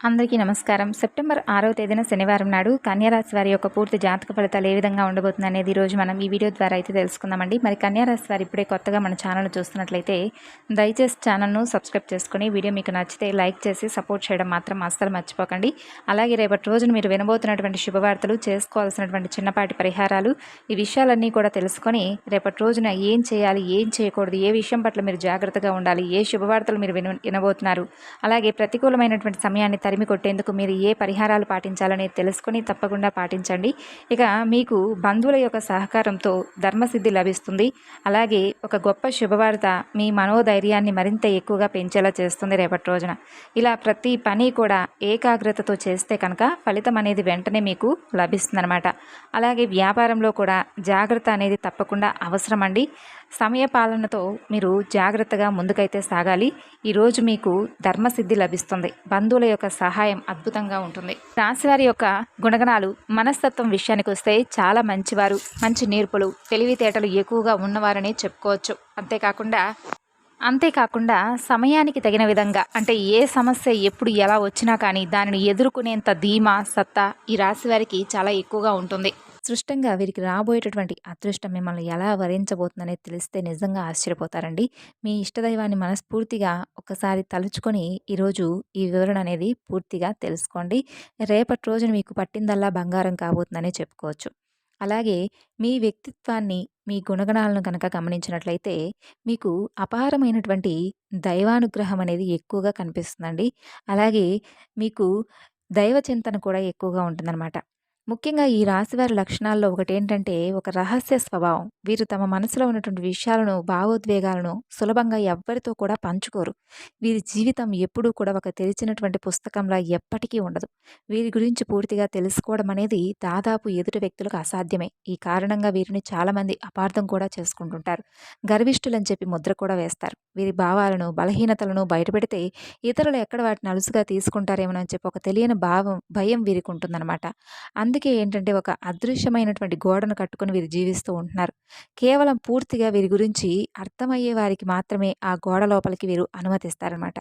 అందరికీ నమస్కారం. సెప్టెంబర్ ఆరో తేదీన శనివారం నాడు కన్యారాశి వారి యొక్క పూర్తి జాతక ఫలితాలు ఏ విధంగా ఉండబోతుంది అనేది ఈరోజు మనం ఈ వీడియో ద్వారా అయితే తెలుసుకుందామండి. మరి కన్యారాశి వారు ఇప్పుడే కొత్తగా మన ఛానల్ చూస్తున్నట్లయితే దయచేసి ఛానల్ను సబ్స్క్రైబ్ చేసుకుని వీడియో మీకు నచ్చితే లైక్ చేసి సపోర్ట్ చేయడం మాత్రం అస్సలు మర్చిపోకండి. అలాగే రేపటి రోజున మీరు వినబోతున్నటువంటి శుభవార్తలు చేసుకోవాల్సినటువంటి చిన్నపాటి పరిహారాలు ఈ విషయాలన్నీ కూడా తెలుసుకొని రేపటి రోజున ఏం చేయాలి ఏం చేయకూడదు ఏ విషయం పట్ల మీరు జాగ్రత్తగా ఉండాలి ఏ శుభవార్తలు మీరు విన వినబోతున్నారు. అలాగే ప్రతికూలమైనటువంటి సమయాన్ని తరిమి కొట్టేందుకు మీరు ఏ పరిహారాలు పాటించాలని తెలుసుకొని తప్పకుండా పాటించండి. ఇక మీకు బంధువుల యొక్క సహకారంతో ధర్మసిద్ధి లభిస్తుంది. అలాగే ఒక గొప్ప శుభవార్త మీ మనోధైర్యాన్ని మరింత ఎక్కువగా పెంచేలా చేస్తుంది రేపటి రోజున. ఇలా ప్రతి పని కూడా ఏకాగ్రతతో చేస్తే కనుక ఫలితం అనేది వెంటనే మీకు లభిస్తుందన్నమాట. అలాగే వ్యాపారంలో కూడా జాగ్రత్త అనేది తప్పకుండా అవసరం అండి సమయ పాలనతో మీరు జాగ్రత్తగా ముందుకైతే సాగాలి. ఈరోజు మీకు ధర్మసిద్ధి లభిస్తుంది. బంధువుల యొక్క సహాయం అద్భుతంగా ఉంటుంది. రాశివారి యొక్క గుణగణాలు మనస్తత్వం విషయానికి వస్తే చాలా మంచివారు. మంచి నేర్పులు తెలివితేటలు ఎక్కువగా ఉన్నవారని చెప్పుకోవచ్చు. అంతేకాకుండా అంతేకాకుండా సమయానికి తగిన విధంగా అంటే ఏ సమస్య ఎప్పుడు ఎలా వచ్చినా కానీ దానిని ఎదుర్కొనేంత ధీమా సత్తా ఈ రాశి వారికి చాలా ఎక్కువగా ఉంటుంది. సృష్టంగా వీరికి రాబోయేటటువంటి అదృష్టం మిమ్మల్ని ఎలా వరించబోతుందనేది తెలిస్తే నిజంగా ఆశ్చర్యపోతారండి. మీ ఇష్టదైవాన్ని మనస్ఫూర్తిగా ఒకసారి తలుచుకొని ఈరోజు ఈ వివరణ అనేది పూర్తిగా తెలుసుకోండి. రేపటి రోజున మీకు పట్టిందల్లా బంగారం కాబోతుందనే చెప్పుకోవచ్చు. అలాగే మీ వ్యక్తిత్వాన్ని మీ గుణగణాలను కనుక గమనించినట్లయితే మీకు అపారమైనటువంటి దైవానుగ్రహం అనేది ఎక్కువగా కనిపిస్తుందండి. అలాగే మీకు దైవ చింతన కూడా ఎక్కువగా ఉంటుందన్నమాట. ముఖ్యంగా ఈ రాశివారి లక్షణాల్లో ఒకటేంటంటే ఒక రహస్య స్వభావం. వీరు తమ మనసులో ఉన్నటువంటి విషయాలను భావోద్వేగాలను సులభంగా ఎవ్వరితో కూడా పంచుకోరు. వీరి జీవితం ఎప్పుడూ కూడా ఒక తెరిచినటువంటి పుస్తకంలా ఎప్పటికీ ఉండదు. వీరి గురించి పూర్తిగా తెలుసుకోవడం అనేది దాదాపు ఎదుటి వ్యక్తులకు అసాధ్యమే. ఈ కారణంగా వీరిని చాలామంది అపార్థం కూడా చేసుకుంటుంటారు. గర్విష్ఠులని చెప్పి ముద్ర కూడా వేస్తారు. వీరి భావాలను బలహీనతలను బయటపెడితే ఇతరులు ఎక్కడ వాటిని అలుసుగా తీసుకుంటారేమోనని చెప్పి ఒక తెలియని భావం భయం వీరికి ఉంటుందన్నమాట. అందుకే ఏంటంటే ఒక అదృశ్యమైనటువంటి గోడను కట్టుకొని వీరు జీవిస్తూ ఉంటున్నారు. కేవలం పూర్తిగా వీరి గురించి అర్థమయ్యే వారికి మాత్రమే ఆ గోడ లోపలికి వీరు అనుమతిస్తారనమాట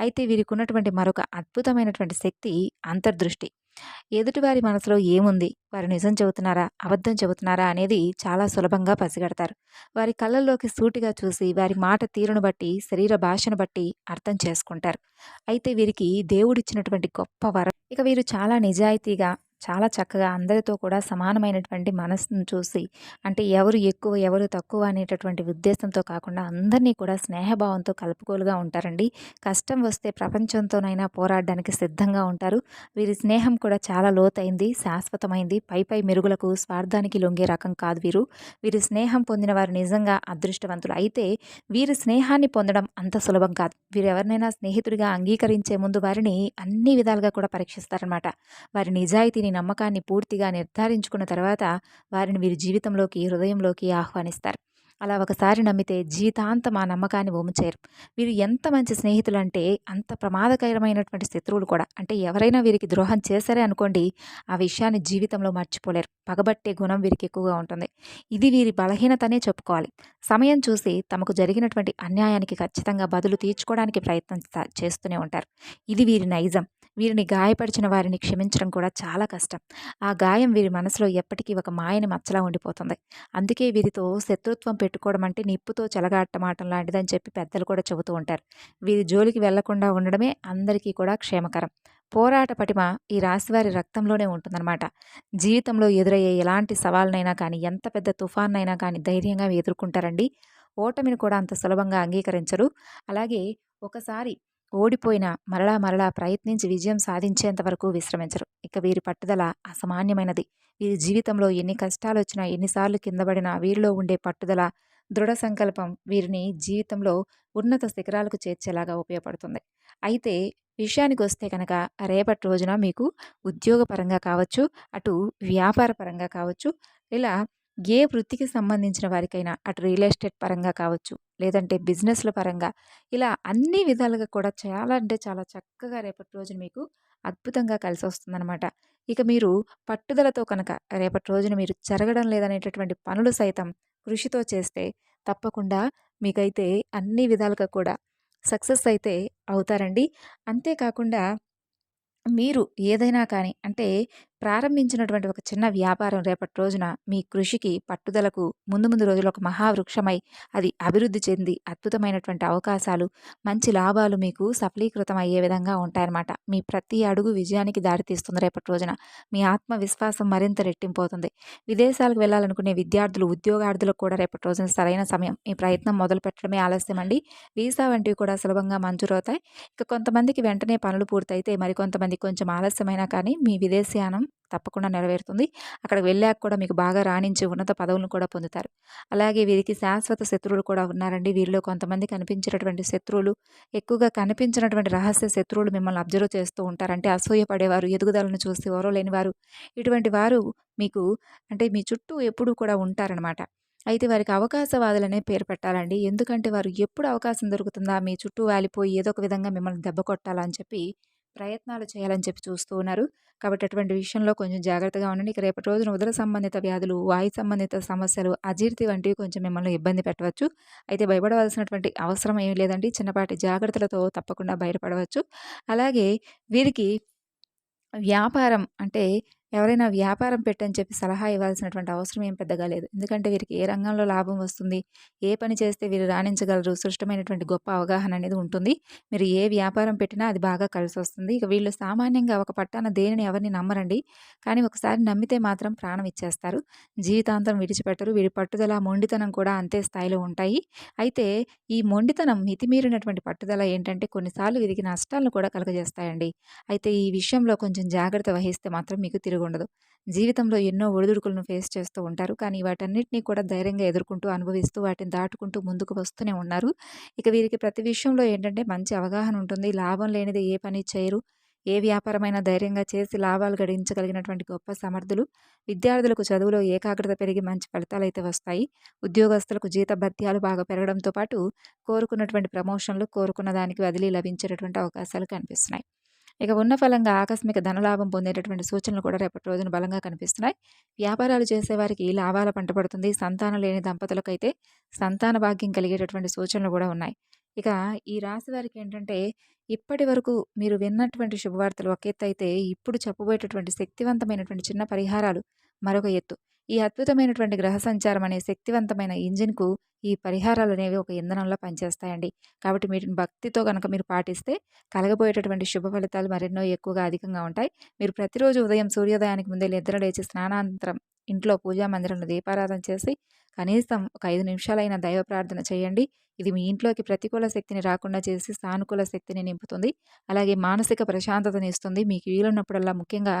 అయితే వీరికి ఉన్నటువంటి మరొక అద్భుతమైనటువంటి శక్తి అంతర్దృష్టి. ఎదుటివారి మనసులో ఏముంది? వారు నిజం చెబుతున్నారా? అబద్ధం చెబుతున్నారా? అనేది చాలా సులభంగా పసిగడతారు. వారి కళ్ళల్లోకి సూటిగా చూసి వారి మాట తీరును బట్టి శరీర భాషను బట్టి అర్థం చేసుకుంటారు. అయితే వీరికి దేవుడిచ్చినటువంటి గొప్ప వరం. ఇక వీరు చాలా నిజాయితీగా చాలా చక్కగా అందరితో కూడా సమానమైనటువంటి మనసును చూసి అంటే ఎవరు ఎక్కువ ఎవరు తక్కువ అనేటటువంటి ఉద్దేశంతో కాకుండా అందరినీ కూడా స్నేహభావంతో కలుపుకోలుగా ఉంటారండి. కష్టం వస్తే ప్రపంచంతోనైనా పోరాడడానికి సిద్ధంగా ఉంటారు. వీరి స్నేహం కూడా చాలా లోతైంది శాశ్వతమైంది. పై పై మెరుగులకు స్వార్థానికి లొంగే రకం కాదు వీరు. వీరి స్నేహం పొందిన వారు నిజంగా అదృష్టవంతులు. అయితే వీరి స్నేహాన్ని పొందడం అంత సులభం కాదు. వీరు ఎవరినైనా స్నేహితుడిగా అంగీకరించే ముందు వారిని అన్ని విధాలుగా కూడా పరీక్షిస్తారనమాట వారి నిజాయితీని నమ్మకాన్ని పూర్తిగా నిర్ధారించుకున్న తర్వాత వారిని వీరి జీవితంలోకి హృదయంలోకి ఆహ్వానిస్తారు. అలా ఒకసారి నమ్మితే జీవితాంతం ఆ నమ్మకాన్ని చేయరు వీరు ఎంత మంచి స్నేహితులు అంటే అంత ప్రమాదకరమైనటువంటి శత్రువులు కూడా. అంటే ఎవరైనా వీరికి ద్రోహం చేశారే అనుకోండి ఆ విషయాన్ని జీవితంలో మర్చిపోలేరు. పగబట్టే గుణం వీరికి ఎక్కువగా ఉంటుంది. ఇది వీరి బలహీనతనే చెప్పుకోవాలి. సమయం చూసి తమకు జరిగినటువంటి అన్యాయానికి ఖచ్చితంగా బదులు తీర్చుకోవడానికి ప్రయత్నం చేస్తూనే ఉంటారు. ఇది వీరి నైజం. వీరిని గాయపరిచిన వారిని క్షమించడం కూడా చాలా కష్టం. ఆ గాయం వీరి మనసులో ఎప్పటికీ ఒక మాయని మచ్చలా ఉండిపోతుంది. అందుకే వీరితో శత్రుత్వం పెట్టుకోవడం అంటే నిప్పుతో చెలగాటమాటం లాంటిదని చెప్పి పెద్దలు కూడా చెబుతూ ఉంటారు. వీరి జోలికి వెళ్ళకుండా ఉండడమే అందరికీ కూడా క్షేమకరం. పోరాట పటిమ ఈ రాశివారి రక్తంలోనే ఉంటుందన్నమాట. జీవితంలో ఎదురయ్యే ఎలాంటి సవాళ్ళనైనా కానీ ఎంత పెద్ద తుఫాన్నైనా కానీ ధైర్యంగా ఎదుర్కొంటారండి? ఓటమిని కూడా అంత సులభంగా అంగీకరించరు. అలాగే ఒకసారి ఓడిపోయినా మరలా మరలా ప్రయత్నించి విజయం సాధించేంత వరకు విశ్రమించరు. ఇక వీరి పట్టుదల అసమాన్యమైనది. వీరి జీవితంలో ఎన్ని కష్టాలు వచ్చినా ఎన్నిసార్లు కిందపడినా వీరిలో ఉండే పట్టుదల దృఢ సంకల్పం వీరిని జీవితంలో ఉన్నత శిఖరాలకు చేర్చేలాగా ఉపయోగపడుతుంది. అయితే విషయానికి వస్తే కనుక రేపటి రోజున మీకు ఉద్యోగపరంగా కావచ్చు అటు వ్యాపారపరంగా కావచ్చు ఇలా ఏ వృత్తికి సంబంధించిన వారికైనా అటు రియల్ ఎస్టేట్ పరంగా కావచ్చు లేదంటే బిజినెస్ల పరంగా ఇలా అన్ని విధాలుగా కూడా చాలా అంటే చాలా చక్కగా రేపటి రోజున మీకు అద్భుతంగా కలిసి వస్తుందన్నమాట. ఇక మీరు పట్టుదలతో కనుక రేపటి రోజున మీరు జరగడం లేదనేటటువంటి పనులు సైతం కృషితో చేస్తే తప్పకుండా మీకైతే అన్ని విధాలుగా కూడా సక్సెస్ అయితే అవుతారండి. అంతేకాకుండా మీరు ఏదైనా కానీ అంటే ప్రారంభించినటువంటి ఒక చిన్న వ్యాపారం రేపటి రోజున మీ కృషికి పట్టుదలకు ముందు ముందు రోజులు ఒక మహావృక్షమై అది అభివృద్ధి చెంది అద్భుతమైనటువంటి అవకాశాలు మంచి లాభాలు మీకు సఫలీకృతం అయ్యే విధంగా ఉంటాయన్నమాట. మీ ప్రతి అడుగు విజయానికి దారితీస్తుంది రేపటి రోజున. మీ ఆత్మవిశ్వాసం మరింత రెట్టింపోతుంది. విదేశాలకు వెళ్ళాలనుకునే విద్యార్థులు ఉద్యోగార్థులకు కూడా రేపటి రోజున సరైన సమయం. మీ ప్రయత్నం మొదలు పెట్టడమే ఆలస్యం అండి. వీసా వంటివి కూడా సులభంగా మంజూరవుతాయి. ఇక కొంతమందికి వెంటనే పనులు పూర్తయితే మరికొంతమంది కొంచెం ఆలస్యమైనా కానీ మీ విదేశీయానం తప్పకుండా నెరవేరుతుంది. అక్కడికి వెళ్ళాక కూడా మీకు బాగా రాణించి ఉన్నత పదవులను కూడా పొందుతారు. అలాగే వీరికి శాశ్వత శత్రువులు కూడా ఉన్నారండి. వీరిలో కొంతమంది కనిపించినటువంటి శత్రువులు ఎక్కువగా కనిపించినటువంటి రహస్య శత్రువులు మిమ్మల్ని అబ్జర్వ్ చేస్తూ ఉంటారంటే అసూయపడేవారు ఎదుగుదలను చూసి ఎవరో లేనివారు. ఇటువంటి వారు మీకు అంటే మీ చుట్టూ ఎప్పుడూ కూడా ఉంటారనమాట అయితే వారికి అవకాశవాదులనే పేరు పెట్టాలండి. ఎందుకంటే వారు ఎప్పుడు అవకాశం దొరుకుతుందా మీ చుట్టూ వాలిపోయి ఏదో ఒక విధంగా మిమ్మల్ని దెబ్బ కొట్టాలని చెప్పి ప్రయత్నాలు చేయాలని చెప్పి చూస్తూ ఉన్నారు. కాబట్టి అటువంటి విషయంలో కొంచెం జాగ్రత్తగా ఉండండి. ఇక రేపటి రోజున ఉదర సంబంధిత వ్యాధులు వాయు సంబంధిత సమస్యలు అజీర్తి వంటివి కొంచెం మిమ్మల్ని ఇబ్బంది పెట్టవచ్చు. అయితే భయపడవలసినటువంటి అవసరం ఏమీ లేదండి. చిన్నపాటి జాగ్రత్తలతో తప్పకుండా బయటపడవచ్చు. అలాగే వీరికి వ్యాపారం అంటే ఎవరైనా వ్యాపారం పెట్టని చెప్పి సలహా ఇవ్వాల్సినటువంటి అవసరం ఏం పెద్దగా లేదు. ఎందుకంటే వీరికి ఏ రంగంలో లాభం వస్తుంది ఏ పని చేస్తే వీరు రాణించగలరు సృష్టమైనటువంటి గొప్ప అవగాహన అనేది ఉంటుంది. మీరు ఏ వ్యాపారం పెట్టినా అది బాగా కలిసి వస్తుంది. ఇక వీళ్ళు సామాన్యంగా ఒక పట్టాన దేనిని ఎవరిని నమ్మరండి. కానీ ఒకసారి నమ్మితే మాత్రం ప్రాణం ఇచ్చేస్తారు. జీవితాంతం విడిచిపెట్టరు. వీరి పట్టుదల మొండితనం కూడా అంతే స్థాయిలో ఉంటాయి. అయితే ఈ మొండితనం మితిమీరినటువంటి పట్టుదల ఏంటంటే కొన్నిసార్లు వీరికి నష్టాలను కూడా కలుగజేస్తాయండి. అయితే ఈ విషయంలో కొంచెం జాగ్రత్త వహిస్తే మాత్రం మీకు తిరుగు ఉండదు. జీవితంలో ఎన్నో ఒడిదుడుకులను ఫేస్ చేస్తూ ఉంటారు. కానీ వాటన్నిటినీ కూడా ధైర్యంగా ఎదుర్కొంటూ అనుభవిస్తూ వాటిని దాటుకుంటూ ముందుకు వస్తూనే ఉన్నారు. ఇక వీరికి ప్రతి విషయంలో ఏంటంటే మంచి అవగాహన ఉంటుంది. లాభం లేనిది ఏ పని చేయరు. ఏ వ్యాపారమైనా ధైర్యంగా చేసి లాభాలు గడించగలిగినటువంటి గొప్ప సమర్థులు. విద్యార్థులకు చదువులో ఏకాగ్రత పెరిగి మంచి ఫలితాలు అయితే వస్తాయి. ఉద్యోగస్తులకు జీత భత్యాలు బాగా పెరగడంతో పాటు కోరుకున్నటువంటి ప్రమోషన్లు కోరుకున్న దానికి వదిలి లభించేటటువంటి అవకాశాలు కనిపిస్తున్నాయి. ఇక ఉన్న ఫలంగా ఆకస్మిక ధనలాభం పొందేటటువంటి సూచనలు కూడా రేపటి రోజున బలంగా కనిపిస్తున్నాయి. వ్యాపారాలు చేసేవారికి లాభాల పంట పడుతుంది. సంతానం లేని దంపతులకైతే సంతాన భాగ్యం కలిగేటటువంటి సూచనలు కూడా ఉన్నాయి. ఇక ఈ రాశి వారికి ఏంటంటే ఇప్పటి వరకు మీరు విన్నటువంటి శుభవార్తలు ఒక ఎత్తు అయితే ఇప్పుడు చెప్పబోయేటటువంటి శక్తివంతమైనటువంటి చిన్న పరిహారాలు మరొక ఎత్తు. ఈ అద్భుతమైనటువంటి గ్రహ సంచారం అనే శక్తివంతమైన ఇంజిన్కు ఈ పరిహారాలు అనేవి ఒక ఇంధనంలో పనిచేస్తాయండి. కాబట్టి వీటిని భక్తితో కనుక మీరు పాటిస్తే కలగబోయేటటువంటి శుభ ఫలితాలు మరెన్నో ఎక్కువగా అధికంగా ఉంటాయి. మీరు ప్రతిరోజు ఉదయం సూర్యోదయానికి ముందే నిద్ర లేచి స్నానాంతరం ఇంట్లో పూజా మందిరంలో దీపారాధన చేసి కనీసం ఒక ఐదు నిమిషాలైన దైవ ప్రార్థన చేయండి. ఇది మీ ఇంట్లోకి ప్రతికూల శక్తిని రాకుండా చేసి సానుకూల శక్తిని నింపుతుంది. అలాగే మానసిక ప్రశాంతతని ఇస్తుంది. మీకు వీలున్నప్పుడల్లా ముఖ్యంగా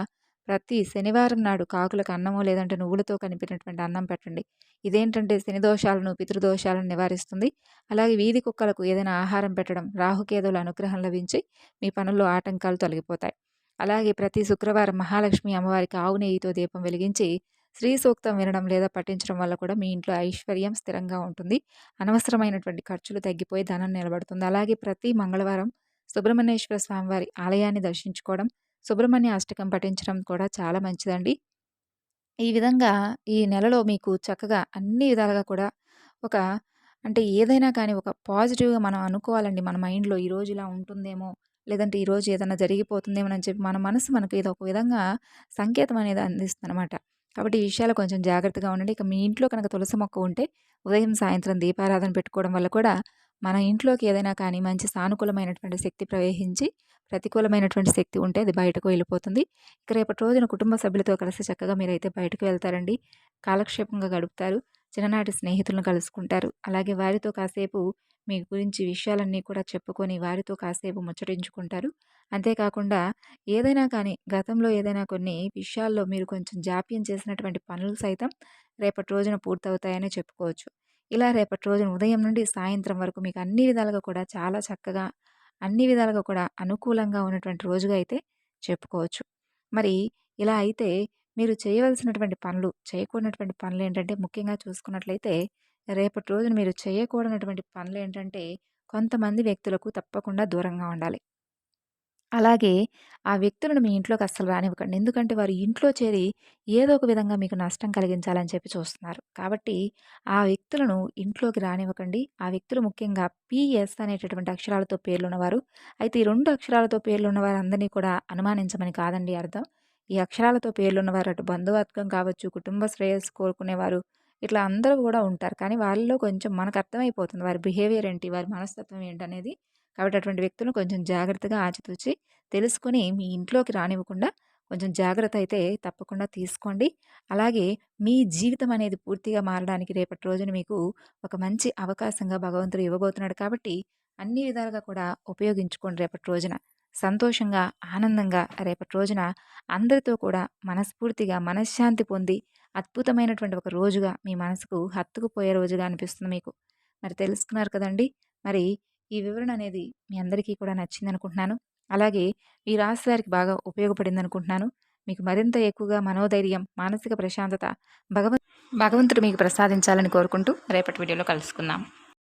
ప్రతి శనివారం నాడు కాకులకు అన్నము లేదంటే నువ్వులతో కనిపినటువంటి అన్నం పెట్టండి. ఇదేంటంటే శని దోషాలను పితృదోషాలను నివారిస్తుంది. అలాగే వీధి కుక్కలకు ఏదైనా ఆహారం పెట్టడం రాహుకేతుల అనుగ్రహం లభించి మీ పనుల్లో ఆటంకాలు తొలగిపోతాయి. అలాగే ప్రతి శుక్రవారం మహాలక్ష్మి అమ్మవారికి ఆవు నెయ్యితో దీపం వెలిగించి శ్రీ సూక్తం వినడం లేదా పఠించడం వల్ల కూడా మీ ఇంట్లో ఐశ్వర్యం స్థిరంగా ఉంటుంది. అనవసరమైనటువంటి ఖర్చులు తగ్గిపోయి ధనం నిలబడుతుంది. అలాగే ప్రతి మంగళవారం సుబ్రహ్మణ్యేశ్వర స్వామివారి ఆలయాన్ని దర్శించుకోవడం సుబ్రహ్మణ్య అష్టకం పఠించడం కూడా చాలా మంచిదండి. ఈ విధంగా ఈ నెలలో మీకు చక్కగా అన్ని విధాలుగా కూడా ఒక అంటే ఏదైనా కానీ ఒక పాజిటివ్గా మనం అనుకోవాలండి. మన మైండ్లో ఈరోజు ఇలా ఉంటుందేమో లేదంటే ఈరోజు ఏదైనా జరిగిపోతుందేమో అని చెప్పి మన మనసు మనకు ఇది ఒక విధంగా సంకేతం అనేది అందిస్తుంది అనమాట కాబట్టి ఈ విషయాలు కొంచెం జాగ్రత్తగా ఉండండి. ఇక మీ ఇంట్లో కనుక తులసి మొక్క ఉంటే ఉదయం సాయంత్రం దీపారాధన పెట్టుకోవడం వల్ల కూడా మన ఇంట్లోకి ఏదైనా కానీ మంచి సానుకూలమైనటువంటి శక్తి ప్రవేశించి ప్రతికూలమైనటువంటి శక్తి ఉంటే అది బయటకు వెళ్ళిపోతుంది. ఇక రేపటి రోజున కుటుంబ సభ్యులతో కలిసి చక్కగా మీరైతే బయటకు వెళ్తారండి. కాలక్షేపంగా గడుపుతారు. చిన్ననాటి స్నేహితులను కలుసుకుంటారు. అలాగే వారితో కాసేపు మీ గురించి విషయాలన్నీ కూడా చెప్పుకొని వారితో కాసేపు ముచ్చటించుకుంటారు. అంతేకాకుండా ఏదైనా కానీ గతంలో ఏదైనా కొన్ని విషయాల్లో మీరు కొంచెం జాప్యం చేసినటువంటి పనులు సైతం రేపటి రోజున పూర్తవుతాయని చెప్పుకోవచ్చు. ఇలా రేపటి రోజున ఉదయం నుండి సాయంత్రం వరకు మీకు అన్ని విధాలుగా కూడా చాలా చక్కగా అన్ని విధాలుగా కూడా అనుకూలంగా ఉన్నటువంటి రోజుగా అయితే చెప్పుకోవచ్చు. మరి ఇలా అయితే మీరు చేయవలసినటువంటి పనులు చేయకూడనటువంటి పనులు ఏంటంటే ముఖ్యంగా చూసుకున్నట్లయితే రేపటి రోజున మీరు చేయకూడనటువంటి పనులు ఏంటంటే కొంతమంది వ్యక్తులకు తప్పకుండా దూరంగా ఉండాలి. అలాగే ఆ వ్యక్తులను మీ ఇంట్లోకి అస్సలు రానివ్వకండి. ఎందుకంటే వారు ఇంట్లో చేరి ఏదో ఒక విధంగా మీకు నష్టం కలిగించాలని చెప్పి చూస్తున్నారు. కాబట్టి ఆ వ్యక్తులను ఇంట్లోకి రానివ్వకండి. ఆ వ్యక్తులు ముఖ్యంగా పిఎస్ అనేటటువంటి అక్షరాలతో పేర్లున్నవారు. అయితే ఈ రెండు అక్షరాలతో పేర్లున్న వారందరినీ కూడా అనుమానించమని కాదండి అర్థం. ఈ అక్షరాలతో పేర్లున్నవారు అటు బంధువర్గం కావచ్చు, కుటుంబ శ్రేయస్సు కోరుకునేవారు ఇట్లా అందరూ కూడా ఉంటారు. కానీ వాళ్ళలో కొంచెం మనకు అర్థమైపోతుంది. వారి బిహేవియర్ ఏంటి? వారి మనస్తత్వం ఏంటనేది. కాబట్టి అటువంటి వ్యక్తులను కొంచెం జాగ్రత్తగా ఆచితూచి తెలుసుకొని మీ ఇంట్లోకి రానివ్వకుండా కొంచెం జాగ్రత్త అయితే తప్పకుండా తీసుకోండి. అలాగే మీ జీవితం అనేది పూర్తిగా మారడానికి రేపటి రోజున మీకు ఒక మంచి అవకాశంగా భగవంతుడు ఇవ్వబోతున్నాడు కాబట్టి అన్ని విధాలుగా కూడా ఉపయోగించుకోండి రేపటి రోజున. సంతోషంగా, ఆనందంగా రేపటి రోజున అందరితో కూడా మనస్ఫూర్తిగా మనశ్శాంతి పొంది అద్భుతమైనటువంటి ఒక రోజుగా మీ మనసుకు హత్తుకుపోయే రోజుగా అనిపిస్తుంది మీకు. మరి తెలుసుకున్నారు కదండీ! మరి ఈ వివరణ అనేది మీ అందరికీ కూడా నచ్చింది అనుకుంటున్నాను అలాగే ఈ రాశి వారికి బాగా ఉపయోగపడిందనుకుంటున్నాను. మీకు మరింత ఎక్కువగా మనోధైర్యం, మానసిక ప్రశాంతత భగవ భగవంతుడు మీకు ప్రసాదించాలని కోరుకుంటూ రేపటి వీడియోలో కలుసుకుందాం.